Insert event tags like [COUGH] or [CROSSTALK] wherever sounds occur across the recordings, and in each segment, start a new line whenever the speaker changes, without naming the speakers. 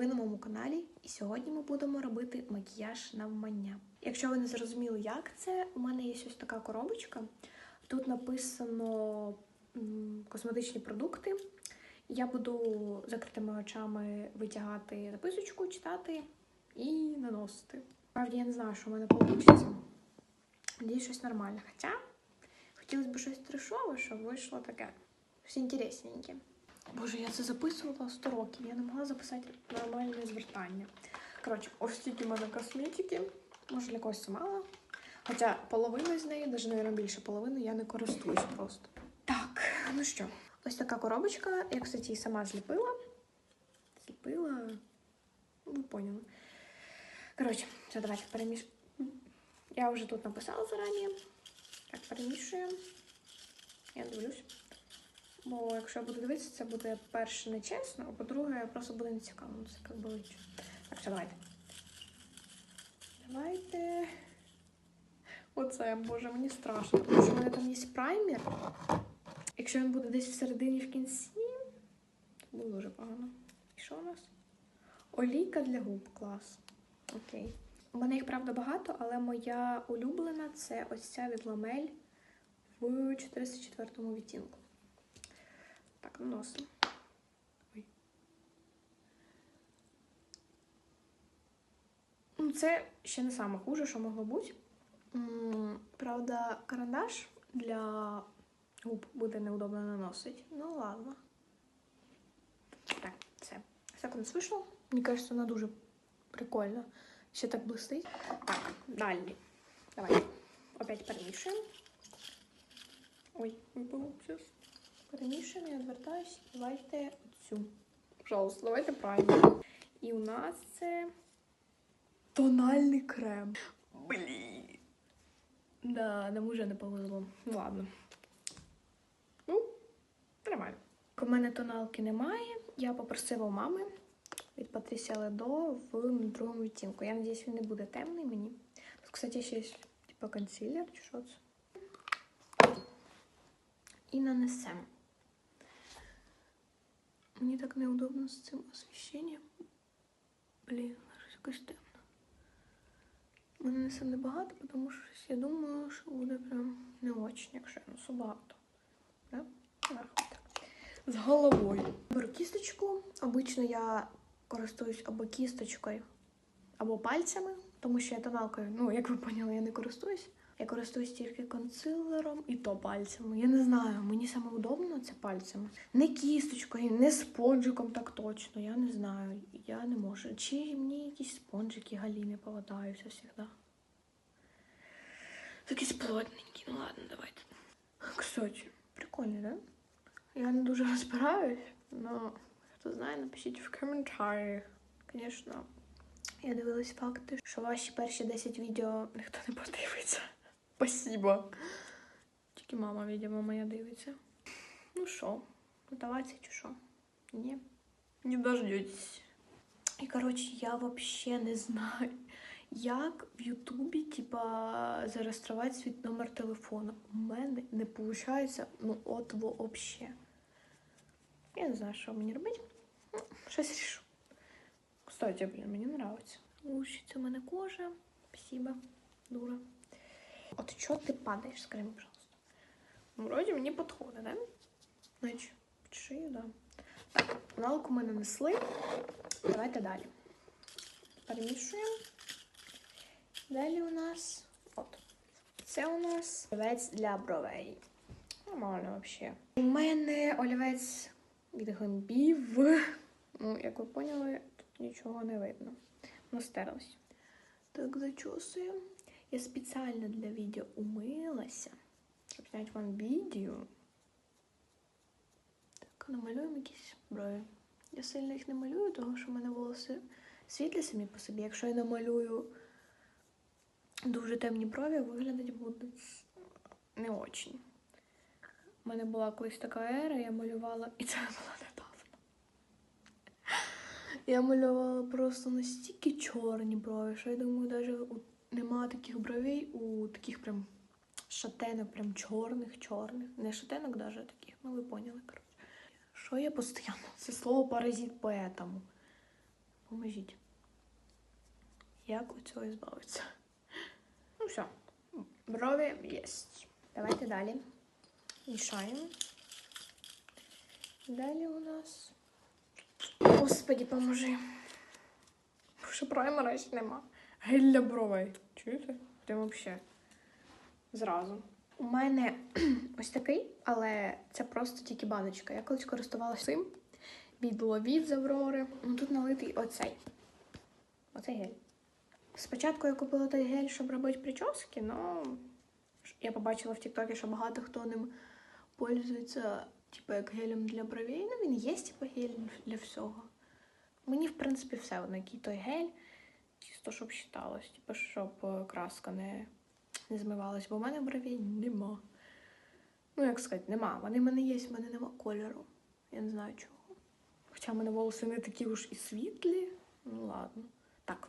Ви на моєму каналі, і сьогодні ми будемо робити макіяж навмання. Якщо ви не зрозуміли, як це, у мене є ось така коробочка. Тут написано косметичні продукти. Я буду закритими очами витягати записочку, читати і наносити. Правді, я не знаю, що в мене вийде. Надіюсь, щось нормальне. Хоча хотілося б щось трешове, щоб вийшло таке. Щось інтересненьке. Боже, я це записувала 100 років. Я не могла записати нормальне звертання. Коротше, ось стільки в мене косметики. Може, для когось це мало. Хоча половина з неї, навіть, мабуть, більше половини, я не користуюсь просто. Так, ну що, ось така коробочка. Я, кстати, її сама зліпила. Зліпила. Ну, ви поняли. Коротше, все, давайте переміш. Я вже тут написала зарані. Так, перемішуємо. Я дивлюсь. Бо якщо я буду дивитися, це буде перше нечесно, а по-друге, просто буде нецікаво. Ну, це як би личить. Так, все, давайте. Давайте. Оце, боже, мені страшно, тому що в мене там є праймер. Якщо він буде десь всередині в кінці, то буде дуже погано. І що у нас? Олійка для губ, клас. Окей. У мене їх правда багато, але моя улюблена це ось ця від Ламель в 404 відтінку. Так, наносимо. Ну, Це ще не саме хуже, що могло бути. Правда, карандаш для губ буде неудобно наносити. Ну, ладно. Так, все. Все нас вийшло. Мені кажется, вона дуже прикольна. Ще так блистить. Так, далі. Давай. Опять перемішуємо. Ой, випало зараз. Перемішуємо, я відвертаюсь. Давайте цю. Пожалуйста, давайте праймер. І у нас це тональний крем. Блін. Да, нам уже не повезло. Ну ладно. Ну, нормально. У мене тоналки немає. Я попросила у мами від Patricia Ледо в другому відтінку. Я надіюсь, він не буде темний мені. Тут, кстати, ще є типу консилер чи що це. І нанесемо. Мені так неудобно з цим освіщенням. Блін, щось якось темно. Ми нанесемо небагато, тому що я думаю, що буде прям не очень, якщо я несу багато. Да? Так. З головою. Беру кісточку. Обично я користуюсь або кісточкою, або пальцями, тому що я тоналкою, ну, як ви поняли, я не користуюсь. Я користуюсь тільки консилером і то пальцями. Я не знаю, мені саме удобно це пальцями. Не кісточкою, не спонжиком так точно. Я не знаю. Я не можу. Чи мені якісь спонжики галіни попадаються завжди. Якісь плотненькі. Ну ладно, давайте. Кстати, прикольно, да? Я не дуже розбираюсь, але хто знає, напишіть в коментарях. Звісно, я дивилась факти, що ваші перші 10 відео ніхто не подивиться. Спасибо. Тільки мама, видимо, моя дивиться. Ну що, готуватися чи що? Ні. Не дождетесь. І, коротше, я взагалі не знаю, як в Ютубі, типа, зареєструвати свій номер телефону. У мене не виходить, ну, от взагалі. Я не знаю, що мені робити. Ну, щось рішу. Кстати, блін, мені подобається. Лучиться у мене кожа. Спасибо, дура. От що ти падаєш, скажи мені, пожалуйста. Ну, вроді мені підходить, да? Значить, шию, да. Так, налку ми нанесли. Давайте далі. Перемішуємо. Далі у нас. От. Це у нас олівець для бровей. Нормально взагалі. У мене олівець від гомбів. Ну, як ви поняли, тут нічого не видно. Воно стерлось. Так, зачосуємо. Я спеціально для відео умилася, щоб зняти вам відео. Так, намалюємо якісь брові. Я сильно їх не малюю, тому що в мене волоси світлі самі по собі. Якщо я намалюю дуже темні брові, виглядати будуть не очень. У мене була колись така ера, я малювала, і це була недавно. Я малювала просто настільки чорні брови, що я думаю, навіть немає таких бровей у таких прям шатенок, прям чорних-чорних. Не шатенок навіть таких, ну ви поняли, коротше. Що я постійно? Це слово паразит поетому. Поможіть. Як у цього збавитися? Ну все, брови є. Давайте далі. Мішаємо. Далі у нас. Господи, поможи. Що праймера ще нема. Гель для бровей. Чуєте? Прям взагалі. Зразу. У мене [CLEARS THROAT] ось такий, але це просто тільки баночка. Я колись користувалася цим від Ловіт з Аврори. Ну, Тут налитий оцей. Оцей гель. Спочатку я купила той гель, щоб робити прически, але я побачила в Тіктокі, що багато хто ним пользується, типу, як гелем для бровей. Ну, він є, типу, гель для всього. Мені, в принципі, все одно, який той гель, чисто, щоб считалось, типу, щоб е, краска не, не змивалась, бо в мене бровей нема. Ну, як сказати, нема. Вони в мене є, в мене нема кольору. Я не знаю чого. Хоча в мене волоси не такі уж і світлі. Ну ладно. Так,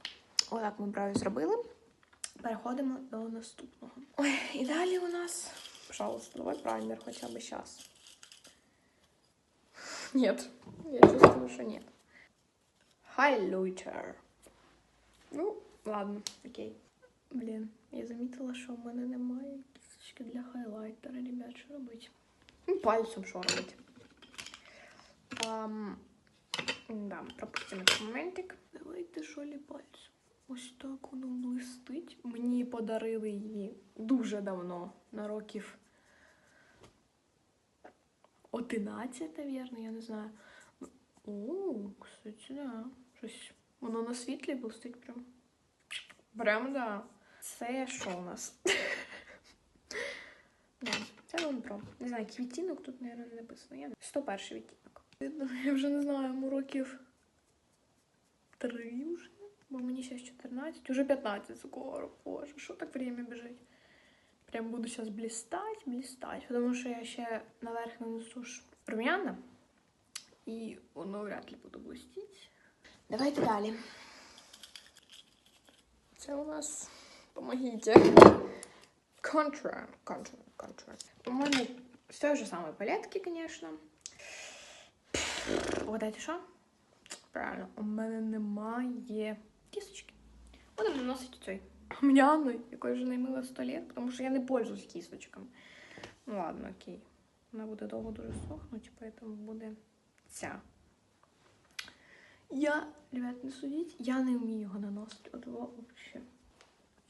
отак ми брові зробили. Переходимо до наступного. Ой, і далі у нас. Пожалуйста, давай праймер хоча б зараз. Нет, я чувствую, що нет. Хайлайтер. Ну, ладно, окей. Блін, я замітила, що в мене немає кісточки для хайлайтера, ребят, що робити? Ну, пальцем що робити? Um, да, пропустимо моментик. Давайте шолі пальцем. Ось так воно блистить. Мені подарили її дуже давно, на років 11, навірно, я не знаю. О, кстати, да. Щось. Воно на світлі блистить прям. Прям, да. Це що у нас? [LAUGHS] да, це Лонпро. Не знаю, який відтінок тут, мабуть, не написано. Я... 101 відтінок. Я вже не знаю, йому років 3 вже. Бо мені зараз 14, уже 15 скоро. Боже, що так время біжить? Прям буду зараз блістати, блістати, тому що я ще наверх нанесу ж рум'яна, і воно вряд ли буде блистіти. Давайте далі. Це у нас, помогіть. Contour, contour, contour. У мене з тої ж самої палетки, звісно. Угадайте, що? Правильно, у мене немає кісточки. Будемо наносити цей м'яну, якою вже не мила сто лет, тому що я не пользуюсь кісточками. Ну ладно, окей. Вона буде довго дуже сохнути, поэтому буде ця. Я, ребят, не судіть, я не вмію його наносити. От взагалі.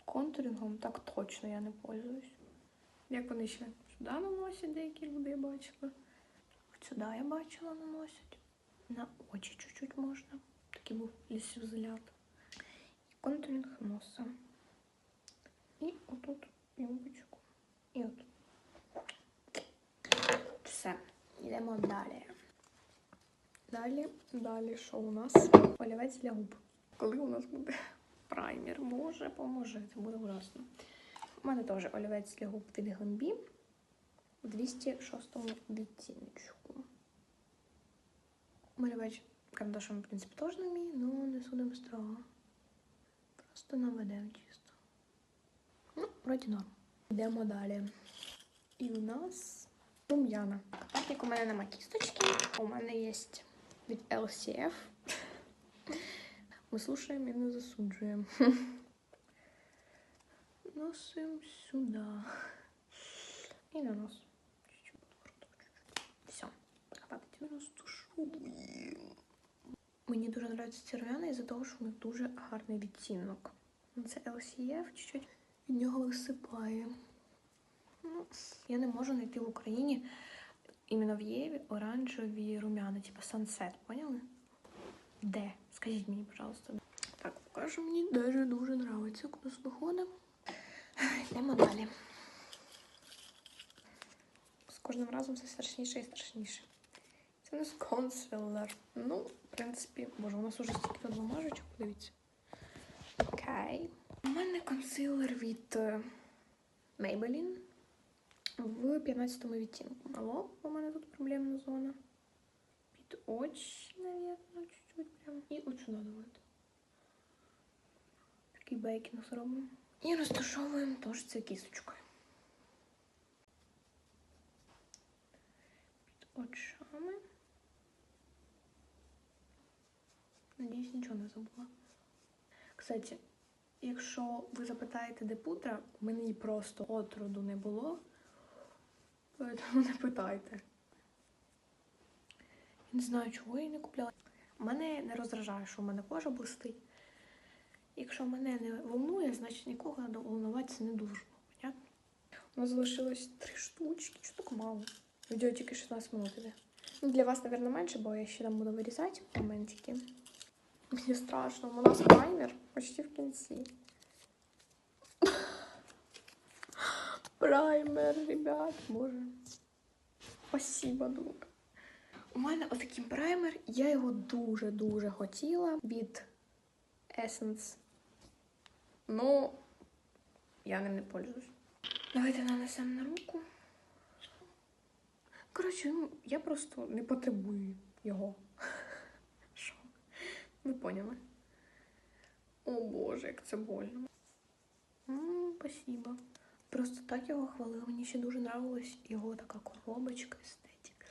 Контурингом так точно я не пользуюсь. Як вони ще сюди наносять деякі люди, я бачила. От сюди я бачила наносять. На очі чуть-чуть можна. Такий був лісівзлят. І контуринг носа. І отут юбочку. І отут. Все. Йдемо далі. Далі, далі, що у нас? Олівець для губ. Коли у нас буде праймер? Боже, поможе, це буде ужасно. У мене теж олівець для губ від Гленбі у 206 відтіночку. Малювач карандашом, в принципі, теж не вмію, але не судимо строго. Просто наведемо чисто. Ну, вроді норм. Йдемо далі. І у нас рум'яна. Так як у мене нема кісточки, у мене є від LCF. Ми слушаємо і не засуджуємо. Носимо сюди. І на нос. Все. Хватить розтушуємо. Мені дуже подобаються ці рум'яна із-за того, що у них дуже гарний відтінок. Це LCF, чуть-чуть від нього висипає. Ну, я не можу знайти в Україні іменно в Єві оранжеві рум'яна, типу Sunset, поняли? Де? Скажіть мені, пожалуйста. Так, покажу, мені дуже дуже подобається, як у нас виходить. Йдемо далі. З кожним разом все страшніше і страшніше. Це у нас консилер. Ну, в принципі, боже, у нас уже стільки тут бумажечок, подивіться. Окей. У мене консилер від е, Maybelline в 15 відтінку. Алло, у мене тут проблемна зона. Під очі, наверное, чуть-чуть прям. І сюди давайте. Такий бейкінг зробимо. І розташовуємо теж це кісточкою. Під очами. Надіюсь, нічого не забула. Кстати, якщо ви запитаєте, де пудра, у мене її просто отроду не було. Тому не питайте. Я не знаю, чого я не купляла. Мене не роздражає, що в мене кожа блистить. Якщо мене не волнує, значить нікого волнуватися не дуже. Понятно? У нас залишилось три штучки, що так мало. Відео тільки 16 минут іде. Ну, для вас, мабуть, менше, бо я ще там буду вирізати моментики. Мені страшно, у нас праймер почти в кінці. Праймер, ребят, боже. Спасибо, друг. У мене отакий праймер, я його дуже-дуже хотіла від Essence. Ну, я ним не пользуюсь. Давайте нанесемо на руку. Коротше, ну, я просто не потребую його. [LAUGHS] Що? Ви поняли? О Боже, як це больно. М, Спасибо. Просто так його хвалила. Мені ще дуже нравилась його така коробочка естетик.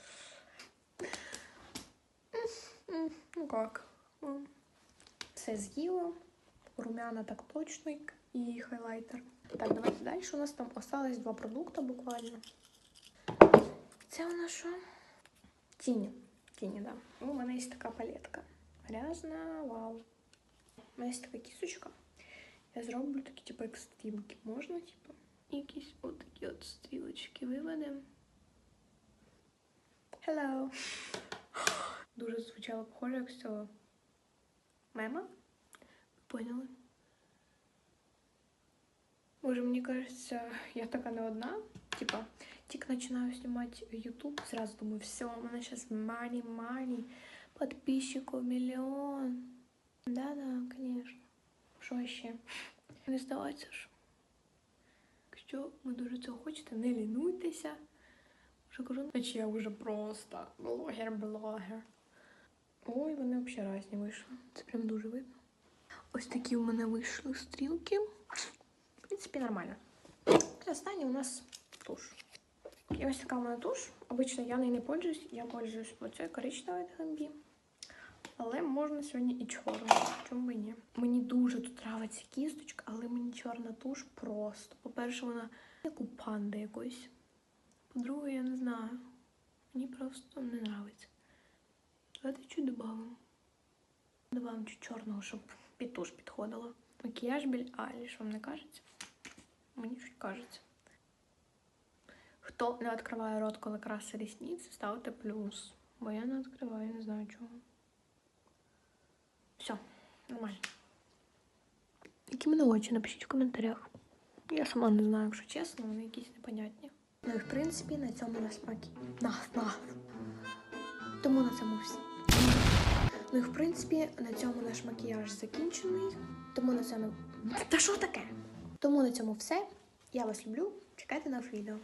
М, м, Ну как? М. Все з'їла. Румяна так точно і хайлайтер. Так, давайте далі. У нас там осталось два продукти буквально. Це у нас що? Тіні. Тіні, да. Ну, у мене є така палетка. Грязна, вау. У мене є така кісточка. Я зроблю такі, типу, екстрімки. Можна, типу? Якісь отакі от стрілочки виведемо. Hello. Дуже звучало похоже, як з цього мема. Ви поняли? Боже, мені кажется, я така не одна. Типа, тільки починаю знімати YouTube, сразу думаю, все, у мене зараз мани, мани, подписчиков мільйон. Да-да, конечно. Що ще? Не здаватися ж. Якщо ви дуже цього хочете, не лінуйтеся. Вже кажу, значить я вже просто блогер-блогер. Ой, вони взагалі разні вийшли. Це прям дуже видно. Ось такі у мене вийшли стрілки. В принципі, нормально. І останній у нас туш. І ось така у мене туш. Обично я нею не пользуюсь, я пользуюсь оцею коричневою DMB. Але можна сьогодні і чорну. Чому би ні? Мені дуже тут нравиться кісточка, але мені чорна туш просто. По-перше, вона як у панди якоїсь. По-друге, я не знаю. Мені просто не нравиться. Давайте чуть добавимо. Добавимо чуть чорного, щоб під туш підходило. Макіяж біль Айліш, вам не кажеться? Мені щось кажеться. Хто не відкриває рот, коли краси рісниці, ставте плюс. Бо я не відкриваю, не знаю чого. Нормально. Які мене очі, напишіть в коментарях. Я сама не знаю, якщо чесно, вони якісь непонятні. Ну і в принципі на цьому наш макі. На, на. Тому на цьому все. Ну і в принципі на цьому наш макіяж закінчений. Тому на цьому. Та що таке? Тому на цьому все. Я вас люблю. Чекайте на відео.